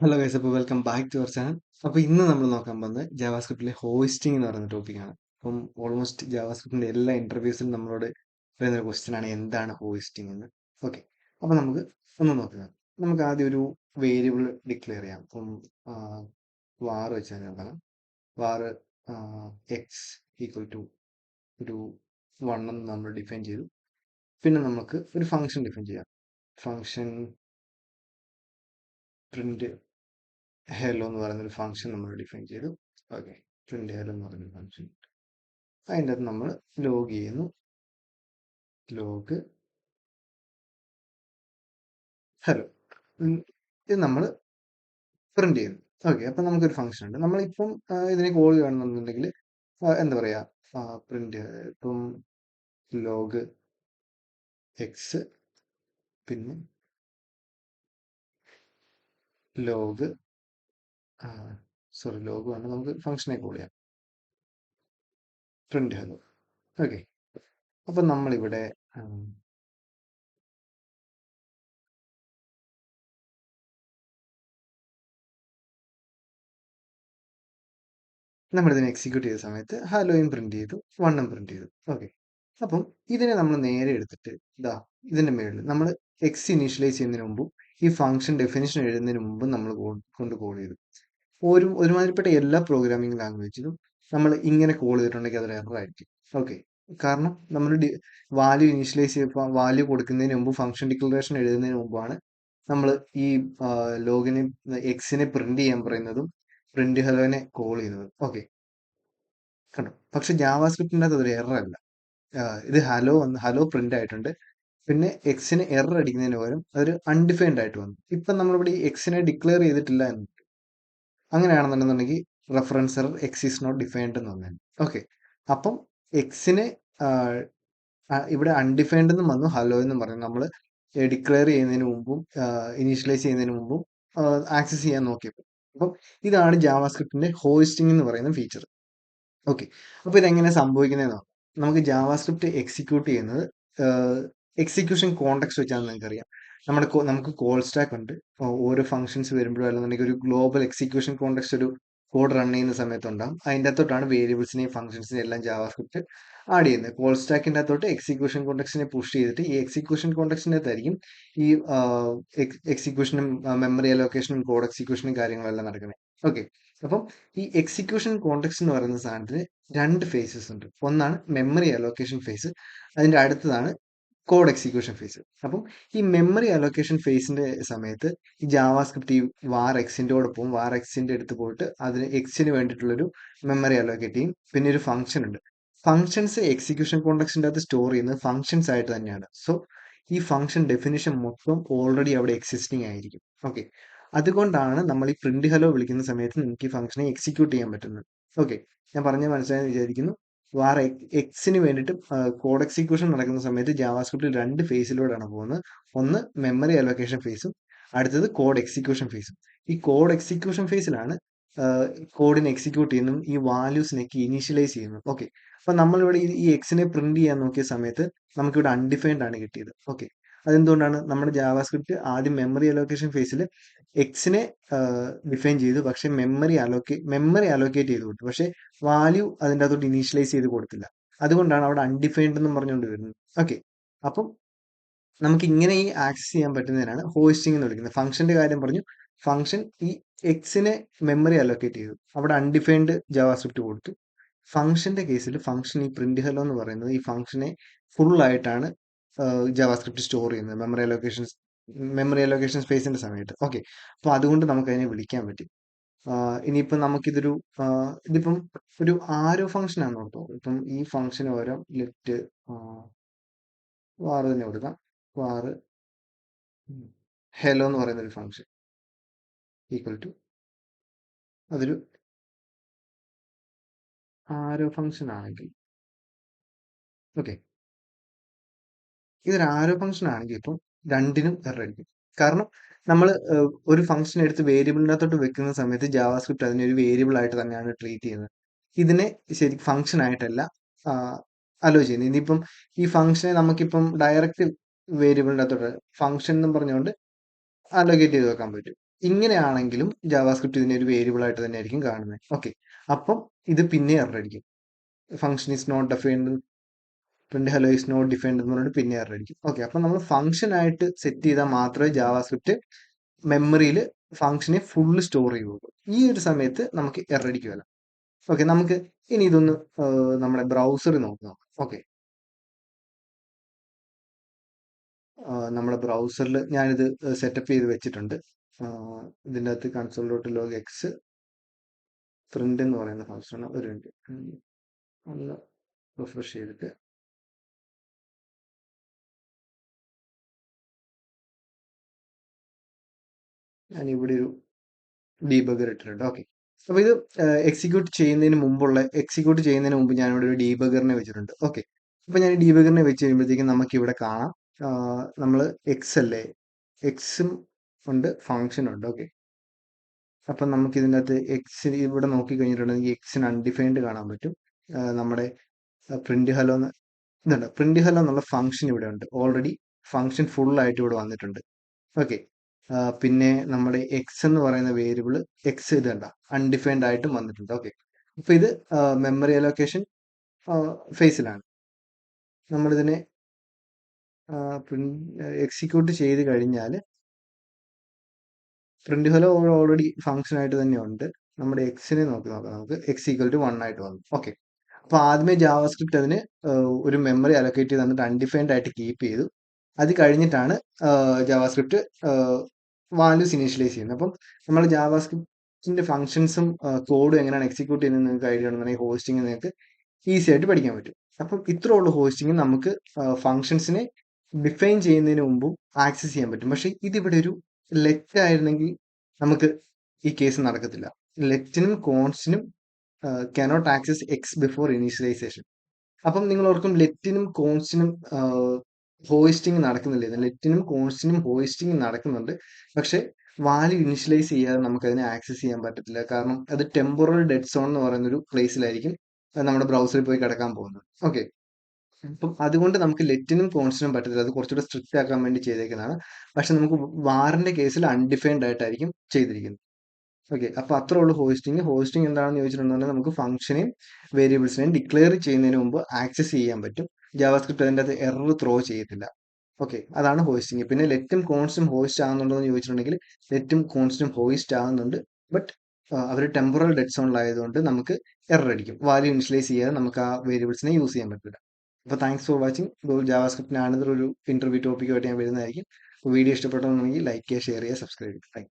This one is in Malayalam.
ഹലോ ഗൈസ് അപ്പോൾ welcome back to our channel അപ്പോൾ ഇന്ന് നമ്മൾ നോക്കാൻ പോകുന്നത് ജാവാസ്ക്രിപ്റ്റിലെ ഹോസ്റ്റിംഗ് എന്ന് പറയുന്ന ടോപ്പിക്കാണ് അപ്പം ഓൾമോസ്റ്റ് ജാവാസ്ക്രിപ്റ്റിന്റെ എല്ലാ ഇന്റർവ്യൂസിലും നമ്മളോട് വരുന്ന ഒരു ക്വസ്റ്റ്യൻ ആണ് എന്താണ് ഹോസ്റ്റിംഗ് എന്ന്? ഓക്കെ അപ്പോൾ നമുക്ക് ഒന്ന് നോക്കുക. നമുക്ക് ആദ്യം ഒരു വേരിയബിൾ ഡിക്ലെയർ ചെയ്യാം. അപ്പം വാർ വെച്ച് നോക്കാം വാർ എക്സ് ഈക്വൽ ടു ഒരു വൺ എന്ന് നമ്മൾ ഡിഫൈൻ ചെയ്തു. പിന്നെ നമുക്ക് ഒരു ഫങ്ഷൻ ഡിഫൈൻ ചെയ്യാം. ഫങ്ഷൻ പ്രിന്റ് ഹെലോ എന്ന് പറയുന്ന ഒരു ഫംഗ്ഷൻ നമ്മൾ ഡിഫൈൻ ചെയ്തു. ഓക്കെ പ്രിന്റ് ഹെലോ എന്ന് പറയുന്ന ഫംഗ്ഷൻ അതിന്റെ അകത്ത് നമ്മൾ ലോഗ് ചെയ്യുന്നു. ലോഗ് ഹലോ ഇത് നമ്മൾ പ്രിന്റ് ചെയ്യുന്നു. ഓക്കെ അപ്പം നമുക്കൊരു ഫംഗ്ഷൻ ഉണ്ട്. നമ്മളിപ്പം ഇതിനെ കോൾ ചെയ്യണമെന്നുണ്ടെങ്കിൽ എന്താ പറയുക പ്രിന്റ് ഇപ്പം ലോഗ് എക്സ് പിന്നെ ലോഗ് സോറി ലോഗോ ആണ് നമുക്ക് ഫംഗ്ഷനെ കോൾ ചെയ്യാം. പ്രിന്റ് ഹലോ ഓക്കെ അപ്പം നമ്മളിവിടെ നമ്മളിതിനെ എക്സിക്യൂട്ട് ചെയ്ത സമയത്ത് ഹലോയും പ്രിന്റ് ചെയ്തു വണ്ണും പ്രിന്റ് ചെയ്തു. ഓക്കെ അപ്പം ഇതിനെ നമ്മൾ നേരെ എടുത്തിട്ട് ഇതാ ഇതിന്റെ മേളിൽ നമ്മൾ എക്സ് ഇനീഷ്യലൈസ് ചെയ്യുന്നതിന് മുമ്പും ഈ ഫംഗ്ഷൻ ഡെഫിനിഷൻ എഴുതുന്നതിന് മുമ്പും നമ്മൾ കൊണ്ട് കോൾ ചെയ്തു. ഒരു ഒരുമാതിരിപ്പെട്ട എല്ലാ പ്രോഗ്രാമിംഗ് ലാംഗ്വേജിലും നമ്മൾ ഇങ്ങനെ കോൾ ചെയ്തിട്ടുണ്ടെങ്കിൽ അതൊരു എറർ ആയിരിക്കും. ഓക്കെ കാരണം നമ്മൾ വാല്യൂ ഇനീഷ്യലൈസ് ചെയ്തപ്പോൾ വാല്യൂ കൊടുക്കുന്നതിന് മുമ്പ് ഫംഗ്ഷൻ ഡിക്ലറേഷൻ എഴുതുന്നതിന് മുമ്പാണ് നമ്മൾ ഈ ലോഗിനെ എക്സിനെ പ്രിന്റ് ചെയ്യാൻ പറയുന്നതും പ്രിന്റ് ഹലോനെ കോൾ ചെയ്യുന്നതും. ഓക്കെ കണ്ടോ? പക്ഷെ ജാവാസ്ക്രിപ്റ്റിന്റെ അകത്ത് അതൊരു എറർ അല്ല. ഇത് ഹലോ വന്ന് ഹലോ പ്രിന്റ് ആയിട്ടുണ്ട്. പിന്നെ എക്സിന് എറർ അടിക്കുന്നതിന് പകരം അതൊരു അൺഡിഫൈൻഡ് ആയിട്ട് വന്നു. ഇപ്പം നമ്മളിവിടെ ഈ എക്സിനെ ഡിക്ലെയർ ചെയ്തിട്ടില്ല എന്ന് അങ്ങനെയാണെന്നുണ്ടെന്നുണ്ടെങ്കിൽ reference error x is not defined എന്ന് വന്നേനെ ഓക്കെ അപ്പം എക്സിനെ ഇവിടെ അൺഡിഫൈൻഡ് എന്നും വന്നു. ഹലോ എന്നും പറഞ്ഞു. നമ്മൾ ഡിക്ലെയർ ചെയ്യുന്നതിന് മുമ്പും ഇനീഷ്യലൈസ് ചെയ്യുന്നതിന് മുമ്പും ആക്സസ് ചെയ്യാൻ നോക്കിയപ്പോൾ അപ്പം ഇതാണ് ജാവാസ്ക്രിപ്റ്റിന്റെ ഹോയിസ്റ്റിംഗ് എന്ന് പറയുന്ന ഫീച്ചർ ഓക്കെ അപ്പോൾ ഇതെങ്ങനെ സംഭവിക്കുന്നതെന്ന് നമുക്ക് ജാവാസ്ക്രിപ്റ്റ് എക്സിക്യൂട്ട് ചെയ്യുന്നത് എക്സിക്യൂഷൻ കോണ്ടക്സ് വെച്ചാണെന്ന് നിങ്ങൾക്കറിയാം. നമ്മുടെ നമുക്ക് കോൾ സ്റ്റാക്ക് ഉണ്ട്. ഓരോ ഫംഗ്ഷൻസ് വരുമ്പോഴും ഒരു ഗ്ലോബൽ എക്സിക്യൂഷൻ കോണ്ടെക്സ്റ്റ് ഒരു കോഡ് റൺ ചെയ്യുന്ന സമയത്തുണ്ടാകും അതിന്റെ അകത്തോട്ടാണ് വേരിയബിൾസിനെയും ഫംഗ്ഷൻസിനെയും എല്ലാം ജാവാസ്ക്രിപ്റ്റ് ആഡ് ചെയ്യുന്നത്. കോൾ സ്റ്റാക്കിന്റെ അകത്തോട്ട് എക്സിക്യൂഷൻ കോണ്ടക്സിനെ പുഷ് ചെയ്തിട്ട് ഈ എക്സിക്യൂഷൻ കോണ്ടക്സിന്റെ അകത്തായിരിക്കും ഈ എക്സിക്യൂഷനും മെമ്മറി അലോക്കേഷനും കോഡ് എക്സിക്യൂഷനും കാര്യങ്ങളെല്ലാം നടക്കുന്നത്. ഓക്കെ അപ്പം ഈ എക്സിക്യൂഷൻ കോണ്ടക്സ് എന്ന് പറയുന്ന സാധനത്തിന് രണ്ട് ഫേസസ് ഉണ്ട്. ഒന്നാണ് മെമ്മറി അലോക്കേഷൻ ഫേസ് അതിന്റെ അടുത്തതാണ് കോഡ് എക്സിക്യൂഷൻ ഫേസ് അപ്പം ഈ മെമ്മറി അലോക്കേഷൻ ഫേസിന്റെ സമയത്ത് ഈ ജാവാസ്ക്രിപ്റ്റ് ഈ വാർ എക്സിന്റെ പോകും. വാർ എക്സിന്റെ അടുത്ത് പോയിട്ട് അതിന് എക്സിന് വേണ്ടിയിട്ടുള്ളൊരു മെമ്മറി അലോക്കേറ്റ് ചെയ്യും. പിന്നെ ഒരു ഫംഗ്ഷൻ ഉണ്ട്. ഫംഗ്ഷൻസ് എക്സിക്യൂഷൻ കോണ്ടക്സിന്റെ അകത്ത് സ്റ്റോർ ചെയ്യുന്നത് ഫംഗ്ഷൻസ് ആയിട്ട് തന്നെയാണ്. സോ ഈ ഫംഗ്ഷൻ ഡെഫിനിഷൻ മൊത്തം ഓൾറെഡി അവിടെ എക്സിസ്റ്റിംഗ് ആയിരിക്കും. ഓക്കെ അതുകൊണ്ടാണ് നമ്മൾ ഈ പ്രിന്റ് ഹലോ വിളിക്കുന്ന സമയത്ത് നമുക്ക് ഈ ഫംഗ്ഷനെ എക്സിക്യൂട്ട് ചെയ്യാൻ പറ്റുന്നത്. ഓക്കെ ഞാൻ പറഞ്ഞ മനസ്സിലായെന്ന് വിചാരിക്കുന്നു. വാർ എക്സിന് വേണ്ടിയിട്ട് കോഡ് എക്സിക്യൂഷൻ നടക്കുന്ന സമയത്ത് ജാവാസ്ക്രിപ്റ്റിൽ രണ്ട് ഫേസിലൂടെയാണ് പോകുന്നത്. ഒന്ന് മെമ്മറി അലോക്കേഷൻ ഫേസും അടുത്തത് കോഡ് എക്സിക്യൂഷൻ ഫേസും ഈ കോഡ് എക്സിക്യൂഷൻ ഫേസിലാണ് കോഡിനെ എക്സിക്യൂട്ട് ചെയ്യുന്നതും ഈ വാല്യൂസിനൊക്കെ ഇനീഷ്യലൈസ് ചെയ്യുന്നതും ഓക്കെ അപ്പൊ നമ്മളിവിടെ ഈ എക്സിനെ പ്രിന്റ് ചെയ്യാൻ നോക്കിയ സമയത്ത് നമുക്കിവിടെ അൺഡിഫൈൻഡ് ആണ് കിട്ടിയത്. ഓക്കെ അതെന്തുകൊണ്ടാണ് നമ്മുടെ ജാവാസ്ക്രിപ്റ്റ് ആദ്യം മെമ്മറി അലോക്കേഷൻ ഫേസിൽ എക്സിനെ ഡിഫൈൻ ചെയ്തു. പക്ഷെ മെമ്മറി അലോക്കേ മെമ്മറി അലോക്കേറ്റ് ചെയ്ത് കൊടുത്തു പക്ഷെ വാല്യൂ അതിന്റെ അകത്തോട്ട് ഇനീഷ്യലൈസ് ചെയ്ത് കൊടുത്തില്ല. അതുകൊണ്ടാണ് അവിടെ അൺഡിഫൈൻഡ് എന്ന് പറഞ്ഞുകൊണ്ട് വരുന്നത്. ഓക്കെ അപ്പം നമുക്ക് ഇങ്ങനെ ഈ ആക്സസ് ചെയ്യാൻ പറ്റുന്നതിനാണ് ഹോസ്റ്റിംഗ് എന്ന് വിളിക്കുന്നത്. ഫംഗ്ഷന്റെ കാര്യം പറഞ്ഞു. ഫംഗ്ഷൻ ഈ എക്സിനെ മെമ്മറി അലോക്കേറ്റ് ചെയ്തു. അവിടെ അൺഡിഫൈൻഡ് ജാവാസ്ക്രിപ്റ്റ് കൊടുത്തു. ഫംഗ്ഷന്റെ കേസിൽ ഫംഗ്ഷൻ ഈ പ്രിന്റ് ഹലോ എന്ന് പറയുന്നത് ഈ ഫംഗ്ഷനെ ഫുൾ ആയിട്ടാണ് ജാവാസ്ക്രിപ്റ്റ് സ്റ്റോർ ചെയ്യുന്നത് മെമ്മറി അലോക്കേഷൻ മെമ്മറി അലോക്കേഷൻ സ്പേസിന്റെ സമയത്ത്. ഓക്കെ അപ്പോൾ അതുകൊണ്ട് നമുക്ക് അതിനെ വിളിക്കാൻ പറ്റും. ഇനിയിപ്പം നമുക്കിതൊരു ഇതിപ്പം ഒരു ആരോ ഫംഗ്ഷൻ ആണ് കൊടുത്തോ ഇപ്പം ഈ ഫംഗ്ഷന് പകരം ലെറ്റ് വാറ് തന്നെ കൊടുക്കാം. വാറ് ഹെലോ എന്ന് പറയുന്ന ഒരു ഫംഗ്ഷൻ ഈക്വൽ ടു അതൊരു ആരോ ഫംഗ്ഷൻ ആണെങ്കിൽ. ഓക്കെ ഇതൊരു ആരോ ഫംഗ്ഷൻ ആണെങ്കിൽ ഇപ്പം രണ്ടിനും എറർ കാരണം നമ്മൾ ഒരു ഫംഗ്ഷൻ എടുത്ത് വേരിയബിളിനകത്തോട്ട് വെക്കുന്ന സമയത്ത് ജാവാസ്ക്രിപ്റ്റ് അതിനെ ഒരു വേരിയബിൾ ആയിട്ട് തന്നെയാണ് ട്രീറ്റ് ചെയ്യുന്നത്. ഇതിനെ ശരി ഫംഗ്ഷൻ ആയിട്ടല്ല അലോ ചെയ്യുന്നത്. ഇനിയിപ്പം ഈ ഫംഗ്ഷനെ നമുക്കിപ്പം ഡയറക്റ്റ് വേരിയബിളിന്റെ അകത്തോട്ട് ഫംഗ്ഷൻ എന്നും പറഞ്ഞുകൊണ്ട് അലോക്കേറ്റ് ചെയ്ത് വെക്കാൻ പറ്റും. ഇങ്ങനെയാണെങ്കിലും ജാവാസ്ക്രിപ്റ്റ് ഇതിനെ ഒരു വേരിയബിൾ ആയിട്ട് തന്നെ ആയിരിക്കും കാണുന്നത്. ഓക്കെ അപ്പം ഇത് പിന്നെ error function is not defined print hello is not defined എന്ന് പറഞ്ഞിട്ട് പിന്നെ അടിക്കും. ഓക്കെ അപ്പം നമ്മൾ ഫംഗ്ഷൻ ആയിട്ട് സെറ്റ് ചെയ്താൽ മാത്രമേ ജാവാസ്ക്രിപ്റ്റ് മെമ്മറിയിൽ ഫംഗ്ഷനെ ഫുള്ള് സ്റ്റോർ ചെയ്യുള്ളൂ. ഈ ഒരു സമയത്ത് നമുക്ക് എറടിക്കുമല്ല ഓക്കെ നമുക്ക് ഇനി ഇതൊന്ന് നമ്മുടെ ബ്രൗസറിൽ നോക്കാം. ഓക്കെ നമ്മുടെ ബ്രൗസറിൽ ഞാനിത് സെറ്റപ്പ് ചെയ്ത് വെച്ചിട്ടുണ്ട്. ഇതിന്റെ അകത്ത് console dot log x print എന്ന് പറയുന്ന ഫംഗ്ഷനാണ് ഒരു മിനിറ്റ് ഒന്ന് റിഫ്രഷ് ചെയ്തിട്ട് ഞാൻ ഇവിടെ ഒരു ഡീബഗർ ഇട്ടിട്ടുണ്ട്. ഓക്കെ. അപ്പോൾ ഇത് എക്സിക്യൂട്ട് ചെയ്യുന്നതിന് മുമ്പുള്ള എക്സിക്യൂട്ട് ചെയ്യുന്നതിന് മുമ്പ് ഞാൻ ഇവിടെ ഒരു ഡീബഗറിനെ വെച്ചിട്ടുണ്ട്. ഓക്കെ. അപ്പോൾ ഞാൻ ഡീബഗറിനെ വെച്ച് കഴിയുമ്പോഴത്തേക്കും നമുക്ക് ഇവിടെ കാണാം നമ്മൾ എക്സ് അല്ലേ? എക്സും ഉണ്ട് ഫങ്ഷൻ ഉണ്ട്. ഓക്കെ. അപ്പം നമുക്ക് ഇതിന്റെ അകത്ത് എക്സ് ഇവിടെ നോക്കി കഴിഞ്ഞിട്ടുണ്ടെങ്കിൽ എക്സിന് അൺഡിഫൈൻഡ് കാണാൻ പറ്റും. നമ്മുടെ പ്രിന്റ് ഹലോ എന്ന് ഇതുണ്ട്. പ്രിന്റ് ഹലോ എന്നുള്ള ഫംഗ്ഷൻ ഇവിടെ ഉണ്ട്. ഓൾറെഡി ഫംഗ്ഷൻ ഫുൾ ആയിട്ട് ഇവിടെ വന്നിട്ടുണ്ട്. ഓക്കെ. പിന്നെ നമ്മുടെ എക്സ് എന്ന് പറയുന്ന വേരിയബിൾ എക്സ് ഇത് കണ്ട അൺഡിഫൈൻഡ് ആയിട്ടും വന്നിട്ടുണ്ട്. ഓക്കെ അപ്പൊ ഇത് മെമ്മറി അലോക്കേഷൻ ഫേസിലാണ് നമ്മളിതിനെ എക്സിക്യൂട്ട് ചെയ്ത് കഴിഞ്ഞാൽ പ്രിന്റ് ഹലോ ഓൾറെഡി ഫംഗ്ഷൻ ആയിട്ട് തന്നെ ഉണ്ട് നമ്മുടെ എക്സിനെ നോക്കി നോക്കാം. നമുക്ക് എക്സ് ഈക്വൽ ടു വൺ ആയിട്ട് വന്നു. ഓക്കെ അപ്പൊ ആദ്യമേ ജാവാസ്ക്രിപ്റ്റ് അതിന് ഒരു മെമ്മറി അലോക്കേറ്റ് ചെയ്ത് തന്നിട്ട് അൺഡിഫൈൻഡ് ആയിട്ട് കീപ്പ് ചെയ്തു. അത് കഴിഞ്ഞിട്ടാണ് ജാവാസ്ക്രിപ്റ്റ് വാല്യൂസ് ഇനീഷ്യലൈസ് ചെയ്യുന്നത്. അപ്പം നമ്മൾ ജാവാസ്ക്രിപ്റ്റിന്റെ ഫംഗ്ഷൻസും കോഡും എങ്ങനെയാണ് എക്സിക്യൂട്ട് ചെയ്യുന്നത് നിങ്ങൾക്ക് ഐഡിയ ഉണ്ടെന്നുണ്ടെങ്കിൽ ഹോസ്റ്റിംഗ് നിങ്ങൾക്ക് ഈസി ആയിട്ട് പഠിക്കാൻ പറ്റും. അപ്പം ഇത്ര ഹോസ്റ്റിംഗ്. നമുക്ക് ഫംഗ്ഷൻസിനെ ഡിഫൈൻ ചെയ്യുന്നതിന് മുമ്പും ആക്സസ് ചെയ്യാൻ പറ്റും. പക്ഷേ ഇതിവിടെ ഒരു ലെറ്റ് ആയിരുന്നെങ്കിൽ നമുക്ക് ഈ കേസ് നടക്കത്തില്ല. ലെറ്റിനും കോൺസ്റ്റിനും cannot access x before initialization അപ്പം നിങ്ങൾ ഓർക്കും ലെറ്റിനും കോൺസ്റ്റിനും ഹോയിസ്റ്റിംഗ് നടക്കുന്നില്ല. ലെറ്റിനും കോൺസ്റ്റിനും ഹോയിസ്റ്റിംഗ് നടക്കുന്നുണ്ട്. പക്ഷെ വാല്യൂ ഇനിഷ്യലൈസ് ചെയ്യാതെ നമുക്ക് അതിനെ ആക്സസ് ചെയ്യാൻ പറ്റത്തില്ല. കാരണം അത് ടെമ്പററി ഡെഡ് സോൺ എന്ന് പറയുന്ന ഒരു പ്ലേസിലായിരിക്കും നമ്മുടെ ബ്രൗസറിൽ പോയി കിടക്കാൻ പോകുന്നത്. ഓക്കെ അപ്പം അതുകൊണ്ട് നമുക്ക് ലെറ്റിനും കോൺസ്റ്റിനും പറ്റത്തില്ല. അത് കുറച്ചുകൂടെ സ്ട്രിക്റ്റ് ആക്കാൻ വേണ്ടി ചെയ്തേക്കുന്നതാണ്. പക്ഷെ നമുക്ക് വാറിന്റെ കേസിൽ അൺഡിഫൈൻഡ് ആയിട്ടായിരിക്കും ചെയ്തിരിക്കുന്നത്. ഓക്കെ അപ്പൊ അത്ര ഉള്ളൂ ഹോസ്റ്റിംഗ് ഹോസ്റ്റിംഗ് എന്താണെന്ന് ചോദിച്ചിട്ടുണ്ടെങ്കിൽ നമുക്ക് ഫംഗ്ഷനെയും വേരിയബിൾസിനെയും ഡിക്ലെയർ ചെയ്യുന്നതിന് മുമ്പ് ആക്സസ് ചെയ്യാൻ പറ്റും. ജാവാസ്ക്രിപ്റ്റ് അതിന്റെ അത് എറർ ത്രോ ചെയ്യത്തില്ല. ഓക്കെ അതാണ് ഹോയിസ്റ്റിങ് പിന്നെ ലെറ്റും കോൺസ്റ്റും ഹോയിസ്റ്റ് ആകുന്നുണ്ടോ എന്ന് ചോദിച്ചിട്ടുണ്ടെങ്കിൽ ലെറ്റും കോൺസ്റ്റും ഹോയിസ്റ്റ് ആകുന്നുണ്ട് ബട്ട് അവർ ടെമ്പറൽ ഡെഡ് സോണിലായതുകൊണ്ട് നമുക്ക് എറർ അടിക്കും. വാല്യൂ ഇനിഷ്യലൈസ് ചെയ്യാതെ നമുക്ക് ആ വേരിയബിൾസിനെ യൂസ് ചെയ്യാൻ പറ്റില്ല അപ്പോൾ താങ്ക്സ് ഫോർ വാച്ചിങ് ജാവാസ്ക്രിപ്റ്റിന് ആണെന്നൊരു ഇന്റർവ്യൂ ടോപ്പിക്കുമായിട്ട് ഞാൻ വരുന്നതായിരിക്കും. വീഡിയോ ഇഷ്ടപ്പെട്ടെന്നുണ്ടെങ്കിൽ ലൈക്ക് ചെയ്യുക ഷെയർ ചെയ്യുക സബ്സ്ക്രൈബ് ചെയ്യുക. താങ്ക്